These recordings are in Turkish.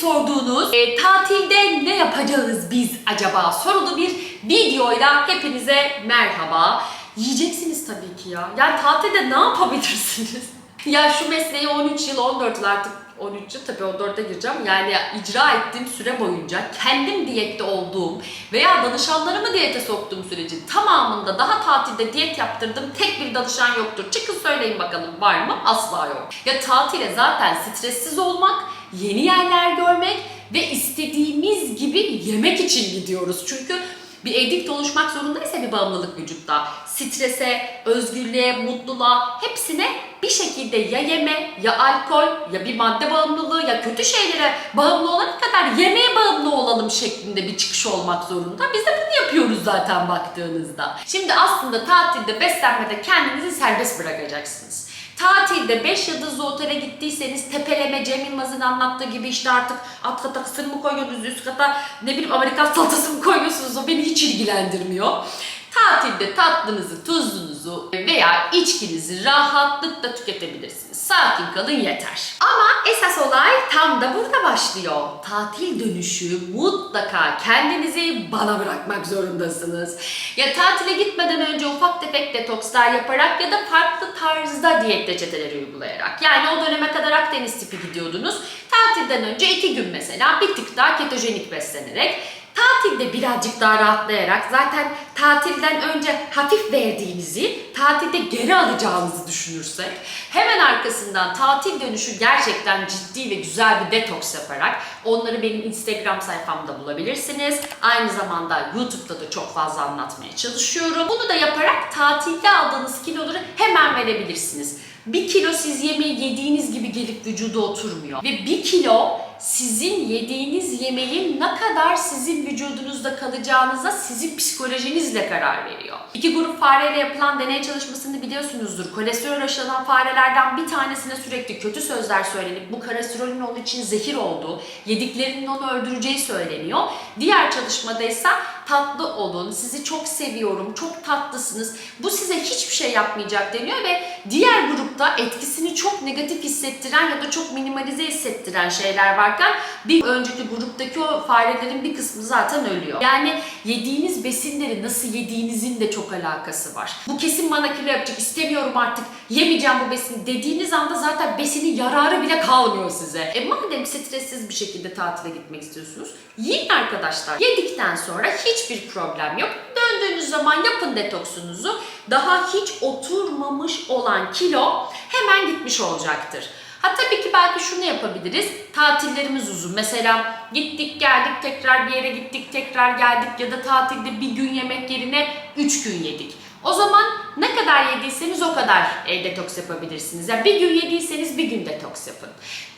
sorduğunuz e, tatilde ne yapacağız biz acaba sorulu bir videoyla hepinize merhaba. Yiyeceksiniz tabii ki ya. Yani tatilde ne yapabilirsiniz? ya şu mesleği 13 yıl 14 yıl artık 13 yıl tabii 14'e gireceğim. Yani icra ettiğim süre boyunca kendim diyette olduğum veya danışanlarımı diyete soktuğum sürecin tamamında daha tatilde diyet yaptırdığım tek bir danışan yoktur. Çıkın söyleyin bakalım var mı? Asla yok. Ya tatile zaten stressiz olmak, yeni yerler görmek ve istediğimiz gibi yemek için gidiyoruz. Çünkü bir edik oluşmak zorundaysa bir bağımlılık vücutta. Strese, özgürlüğe, mutluluğa hepsine bir şekilde ya yeme, ya alkol, ya bir madde bağımlılığı, ya kötü şeylere bağımlı olana kadar yemeğe bağımlı olalım şeklinde bir çıkış olmak zorunda. Biz de bunu yapıyoruz zaten baktığınızda. Şimdi aslında tatilde beslenmede kendinizi serbest bırakacaksınız. Tatilde 5 yıldızlı otele gittiyseniz tepeleme Cem Yılmaz'ın anlattığı gibi işte artık alt kata kısır mı koyuyorsunuz, üst kata ne bileyim Amerikan salatası mı koyuyorsunuz o beni hiç ilgilendirmiyor. Tatilde tatlınızı, tuzlunuzu veya içkinizi rahatlıkla tüketebilirsiniz. Sakin kalın yeter. Ama esas olay tam da burada başlıyor. Tatil dönüşü mutlaka kendinizi bana bırakmak zorundasınız. Ya tatile gitmeden önce ufak tefek detokslar yaparak ya da farklı tarzda diyet reçeteleri uygulayarak. Yani o döneme kadar Akdeniz tipi gidiyordunuz. Tatilden önce iki gün mesela bir tık daha ketojenik beslenerek Tatilde birazcık daha rahatlayarak zaten tatilden önce hafif verdiğinizi tatilde geri alacağınızı düşünürsek hemen arkasından tatil dönüşü gerçekten ciddi ve güzel bir detoks yaparak onları benim Instagram sayfamda bulabilirsiniz. Aynı zamanda YouTube'da da çok fazla anlatmaya çalışıyorum. Bunu da yaparak tatilde aldığınız kiloları hemen verebilirsiniz. Bir kilo siz yemeği yediğiniz gibi gelip vücuda oturmuyor. Ve bir kilo sizin yediğiniz yemeğin ne kadar sizin vücudunuzda kalacağınıza sizin psikolojinizle karar veriyor. İki grup fareyle yapılan deney çalışmasını biliyorsunuzdur. Kolesterol aşılanan farelerden bir tanesine sürekli kötü sözler söylenip bu kolesterolün onun için zehir olduğu, yediklerinin onu öldüreceği söyleniyor. Diğer çalışmada ise tatlı olun, sizi çok seviyorum, çok tatlısınız. Bu size hiçbir şey yapmayacak deniyor ve diğer grupta etkisini çok negatif hissettiren ya da çok minimalize hissettiren şeyler varken bir önceki gruptaki o farelerin bir kısmı zaten ölüyor. Yani yediğiniz besinleri nasıl yediğinizin de çok alakası var. Bu kesin bana kilo yapacak, istemiyorum artık, yemeyeceğim bu besini dediğiniz anda zaten besinin yararı bile kalmıyor size. E madem stressiz bir şekilde tatile gitmek istiyorsunuz, yiyin arkadaşlar. Yedikten sonra hiçbir problem yok. Döndüğünüz zaman yapın detoksunuzu. Daha hiç oturmamış olan kilo hemen gitmiş olacaktır. Ha tabii ki belki şunu yapabiliriz. Tatillerimiz uzun. Mesela gittik geldik tekrar bir yere gittik tekrar geldik ya da tatilde bir gün yemek yerine 3 gün yedik. O zaman ne kadar yediyseniz o kadar e, detoks yapabilirsiniz. Yani bir gün yediyseniz bir gün detoks yapın.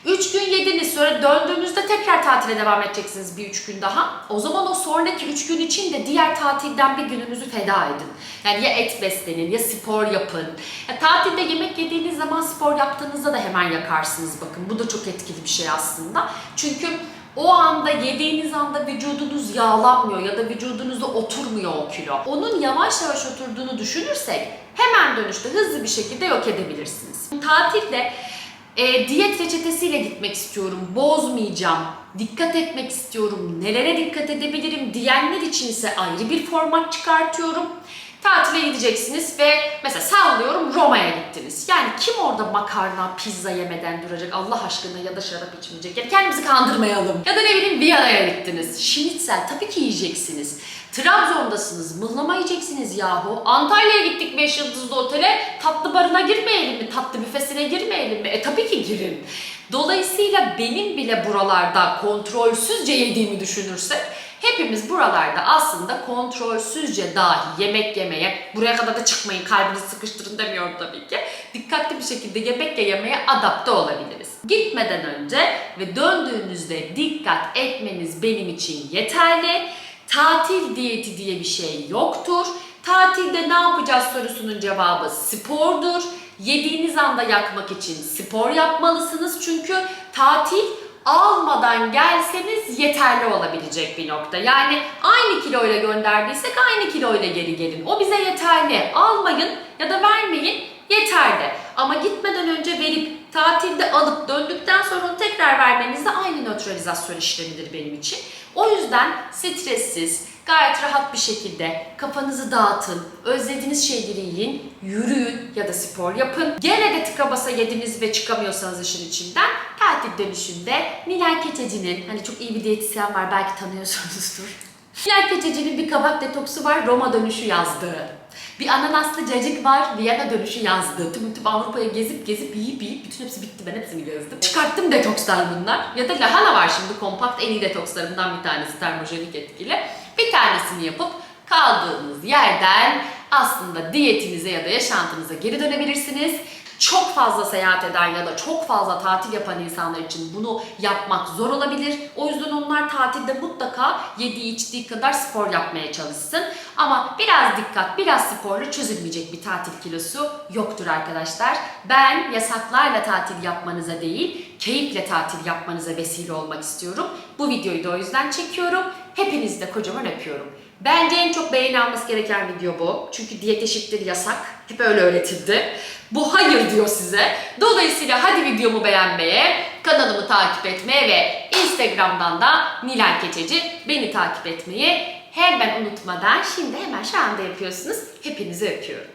Üç gün yediniz sonra döndüğünüzde tekrar tatile devam edeceksiniz bir üç gün daha. O zaman o sonraki üç gün için de diğer tatilden bir gününüzü feda edin. Yani ya et beslenin ya spor yapın. Ya, tatilde yemek yediğiniz zaman spor yaptığınızda da hemen yakarsınız bakın. Bu da çok etkili bir şey aslında. Çünkü o anda yediğiniz anda vücudunuz yağlanmıyor ya da vücudunuzda oturmuyor o kilo. Onun yavaş yavaş oturduğunu düşünürsek hemen dönüşte hızlı bir şekilde yok edebilirsiniz. Tatilde e, diyet reçetesiyle gitmek istiyorum, bozmayacağım, dikkat etmek istiyorum, nelere dikkat edebilirim diyenler için ise ayrı bir format çıkartıyorum. Tatile gideceksiniz ve mesela sallıyorum Roma'ya gittiniz. Yani kim orada makarna, pizza yemeden duracak Allah aşkına ya da şarap içmeyecek. Yani kendimizi kandırmayalım. Ya da ne bileyim Viyana'ya gittiniz. Şinitzel tabii ki yiyeceksiniz. Trabzon'dasınız, mıhlama yiyeceksiniz yahu. Antalya'ya gittik 5 yıldızlı otele, tatlı barına girmeyelim mi? Tatlı büfesine girmeyelim mi? E tabii ki girin. Dolayısıyla benim bile buralarda kontrolsüzce yediğimi düşünürsek hepimiz buralarda aslında kontrolsüzce dahi yemek yemeye, buraya kadar da çıkmayın kalbinizi sıkıştırın demiyorum tabii ki. Dikkatli bir şekilde yemek yemeye adapte olabiliriz. Gitmeden önce ve döndüğünüzde dikkat etmeniz benim için yeterli. Tatil diyeti diye bir şey yoktur. Tatilde ne yapacağız sorusunun cevabı spordur. Yediğiniz anda yakmak için spor yapmalısınız çünkü tatil almadan gelseniz yeterli olabilecek bir nokta. Yani aynı kiloyla gönderdiysek aynı kiloyla geri gelin. O bize yeterli. Almayın ya da vermeyin yeterli. Ama gitmeden önce verip tatilde alıp döndükten sonra onu tekrar vermeniz de aynı nötralizasyon işlemidir benim için. O yüzden stressiz, gayet rahat bir şekilde kafanızı dağıtın, özlediğiniz şeyleri yiyin, yürüyün ya da spor yapın. Gene de tıka basa yediniz ve çıkamıyorsanız işin içinden tatil dönüşünde Nilay Keçeci'nin, hani çok iyi bir diyetisyen var belki tanıyorsunuzdur. Nilay Keçeci'nin bir kabak detoksu var Roma dönüşü yazdığı. Bir ananaslı cacık var, Viyana dönüşü yazdı. Tüm tüm Avrupa'yı gezip gezip yiyip yiyip bütün hepsi bitti ben hepsini gezdim. Çıkarttım detokslar bunlar. Ya da lahana var şimdi kompakt en iyi detokslarımdan bir tanesi termojenik etkili. Bir tanesini yapıp kaldığınız yerden aslında diyetinize ya da yaşantınıza geri dönebilirsiniz. Çok fazla seyahat eden ya da çok fazla tatil yapan insanlar için bunu yapmak zor olabilir. O yüzden onlar tatilde mutlaka yediği içtiği kadar spor yapmaya çalışsın. Ama biraz dikkat, biraz sporla çözülmeyecek bir tatil kilosu yoktur arkadaşlar. Ben yasaklarla tatil yapmanıza değil, keyifle tatil yapmanıza vesile olmak istiyorum. Bu videoyu da o yüzden çekiyorum. Hepinizi de kocaman öpüyorum. Bence en çok beğeni alması gereken video bu. Çünkü diyet eşittir yasak. Hep öyle öğretildi. Bu hayır diyor size. Dolayısıyla hadi videomu beğenmeye, kanalımı takip etmeye ve Instagram'dan da Nilay Keçeci beni takip etmeyi hemen unutmadan şimdi hemen şu anda yapıyorsunuz. Hepinizi öpüyorum.